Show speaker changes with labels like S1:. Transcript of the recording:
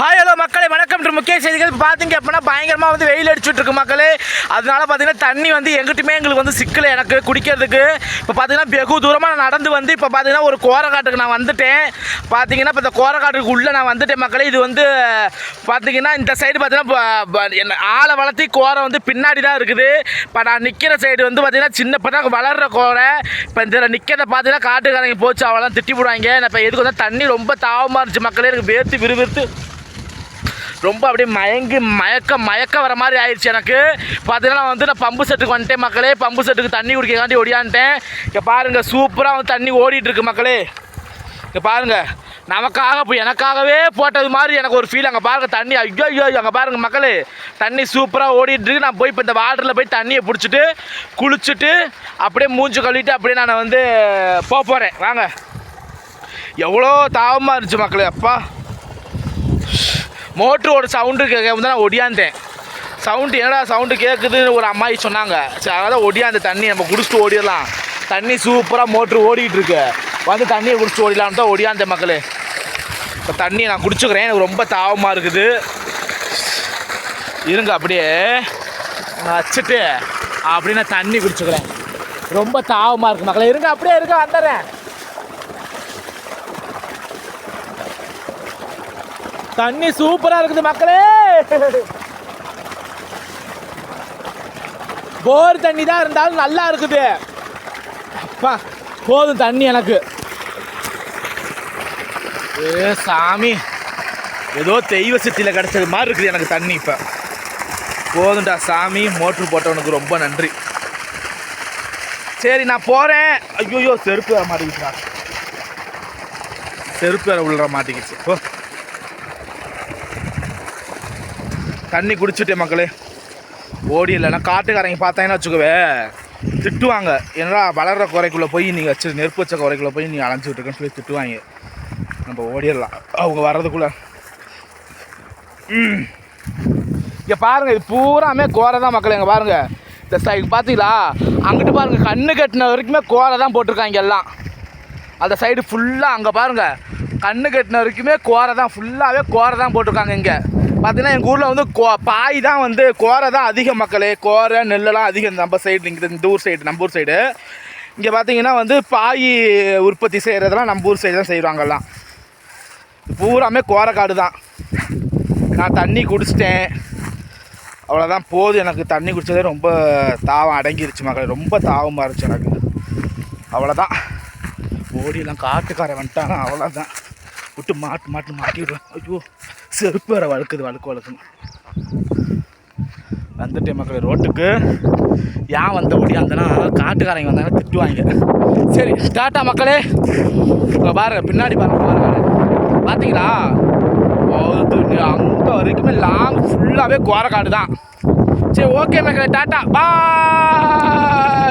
S1: Hi hello மக்களை. வணக்கம் முக்கிய செய்திகள். பார்த்தீங்க அப்படின்னா பயங்கரமாக வந்து வெயில் அடிச்சுட்டு இருக்கு மக்களே. அதனால பார்த்தீங்கன்னா தண்ணி வந்து எங்கிட்டுமே எங்களுக்கு வந்து சிக்கலை எனக்கு குடிக்கிறதுக்கு இப்போ பார்த்தீங்கன்னா வெகு தூரமாக நான் நடந்து வந்து இப்போ பார்த்தீங்கன்னா ஒரு கோரக்காட்டுக்கு நான் வந்துட்டேன். பார்த்தீங்கன்னா இப்போ இந்த கோரக்காட்டுக்கு உள்ளே நான் வந்துட்டேன் மக்களே. இது வந்து பார்த்தீங்கன்னா இந்த சைடு பார்த்தீங்கன்னா என்ன ஆளை வளர்த்தி கோரை வந்து பின்னாடி தான் இருக்குது. இப்போ நான் நிற்கிற சைடு வந்து பார்த்தீங்கன்னா சின்ன இப்போ தான் வளர்கிற கோரை. இப்போ இந்த நிற்கிறத பார்த்தீங்கன்னா காட்டுக்காரங்க போச்சு அவெல்லாம் திட்டி போடுவாங்க. நான் இப்போ எதுக்கு வந்து தண்ணி ரொம்ப தாவமாக இருந்துச்சு மக்களே. எனக்கு வேர்த்து விறுவிறுத்து ரொம்ப அப்படியே மயங்கி மயக்க மயக்க வர மாதிரி ஆயிடுச்சு எனக்கு. பார்த்தீங்கன்னா வந்து நான் பம்பு செட்டுக்கு வந்துட்டேன் மக்களே. பம்பு செட்டுக்கு தண்ணி குடிக்காண்டி ஓடியான்ட்டேன் இங்கே பாருங்கள் சூப்பராக வந்து தண்ணி ஓடிட்டுருக்கு மக்களே. இங்கே பாருங்கள் நமக்காக இப்போ எனக்காகவே போட்டது மாதிரி எனக்கு ஒரு ஃபீல் அங்கே பாருங்கள் தண்ணி ஐயோ ஐயோ அங்கே பாருங்கள் மக்களே. தண்ணி சூப்பராக ஓடிட்டுருக்கு நான் போய் இப்போ இந்த வாட்டரில் போய் தண்ணியை பிடிச்சிட்டு குளிச்சுட்டு அப்படியே மூஞ்சி கழுவிட்டு அப்படியே நான் வந்து போக போகிறேன் வாங்க. எவ்வளோ தாவமாக இருந்துச்சு மக்களே அப்பா. மோட்டரோட சவுண்டு கேட்க வந்து நான் ஒடியாந்தேன். சவுண்டு என்னடா சவுண்டு கேட்குதுன்னு ஒரு அம்மாயி சொன்னாங்க. சரி அதான் ஒடியாந்த தண்ணி நம்ம குடிச்சிட்டு ஓடிடலாம். தண்ணி சூப்பராக மோட்ரு ஓடிக்கிட்டு இருக்கு. வந்து தண்ணியை குடிச்சிட்டு ஓடிடலான்னு தான் ஒடியாந்த மக்களே. இப்போ தண்ணியை நான் குடிச்சுக்கிறேன். எனக்கு ரொம்ப தாவமாக இருக்குது. இருங்க அப்படியே. வச்சுட்டு அப்படியே நான் தண்ணி குடிச்சுக்கிறேன். ரொம்ப தாவமாக இருக்கு மக்களே. இருங்க அப்படியே இருங்க வந்துடுறேன். தண்ணி சூப்பரா இருக்குது மக்களே. போர் தண்ணி தான் இருந்தாலும் நல்லா இருக்குது. அப்பா போதும் தண்ணி எனக்கு. ஏ சாமி. ஏதோ தெய்வ சித்தியில் கிடச்சது மாதிரி இருக்குது எனக்கு தண்ணி இப்போ. போதும்டா சாமி மோட்ரு போட்டவனுக்கு ரொம்ப நன்றி. சரி நான் போகிறேன் ஐயோ செருப்பு வர மாட்டேங்குச்சுடா செருப்பு வேற உள்ள மாட்டேங்குச்சு ஓ தண்ணி குடிச்சிட்டேன் மக்களே. ஓடி இல்லைன்னா காட்டுக்காரங்க பார்த்தாங்கன்னா வச்சுக்கவே. திட்டுவாங்க. என்னடா வளர்கிற குறைக்குள்ளே போய் நீங்கள் வச்சு நெருப்பு வச்ச குறைக்குள்ளே போய் நீங்கள் அலைஞ்சிக்கிட்டு இருக்கேன்னு சொல்லி திட்டுவாங்க. நம்ம ஓடிடலாம். அவங்க வர்றதுக்குள்ளே. ம். இங்கே பாருங்கள் இது பூராமே கோரை தான் மக்கள் இங்கே பாருங்கள் இந்த சைடு பார்த்தீங்களா அங்கிட்டு பாருங்கள் கண்ணு கட்டின வரைக்குமே கோரை தான் போட்டிருக்காங்க எல்லாம். அந்த சைடு ஃபுல்லாக அங்கே பாருங்கள் கண்ணு கட்டின வரைக்குமே கோரை தான் ஃபுல்லாகவே கோரை தான் போட்டிருக்காங்க இங்கே. பார்த்தீங்கன்னா எங்கள் ஊரில் வந்து கோ பாய் தான் வந்து கோரை தான் அதிக மக்களே. கோரை நெல்லெல்லாம் அதிகம் நம்ம சைடு இங்கே இந்த ஊர் சைடு நம்ம ஊர் சைடு இங்கே பார்த்தீங்கன்னா வந்து பாய் உற்பத்தி செய்கிறதெல்லாம் நம்ம ஊர் சைடு தான் செய்வாங்கல்லாம் பூராமே கோரைக்காடு தான். நான் தண்ணி குடிச்சிட்டேன். அவ்வளோதான் போதும். எனக்கு தண்ணி குடித்ததே ரொம்ப தாவம் அடங்கிருச்சு மக்களே ரொம்ப தாவமாக இருந்துச்சு எனக்கு. அவ்வளோதான் ஓடியெல்லாம் காட்டுக்காரன் வந்துட்டானா. அவ்வளோதான் விட்டு மாட்டு மாட்டு மாட்டிடுவேன் ஐயோ செருப்பு வேற வழுக்குது வழுக்கு வழுக்குன்னு வந்துட்டேன் மக்கள் ரோட்டுக்கு. ஏன் வந்த ஓடியாந்தனா காட்டுக்காரங்க வந்தாங்க திட்டுவாங்க. சரி டாட்டா மக்களே. இப்போ பாருங்க பின்னாடி பாருங்க பாருங்க. பார்த்தீங்களா அங்கே வரைக்குமே லாங் ஃபுல்லாகவே கோரக்காடு தான். சரி ஓகே மக்களே டாட்டா பாய்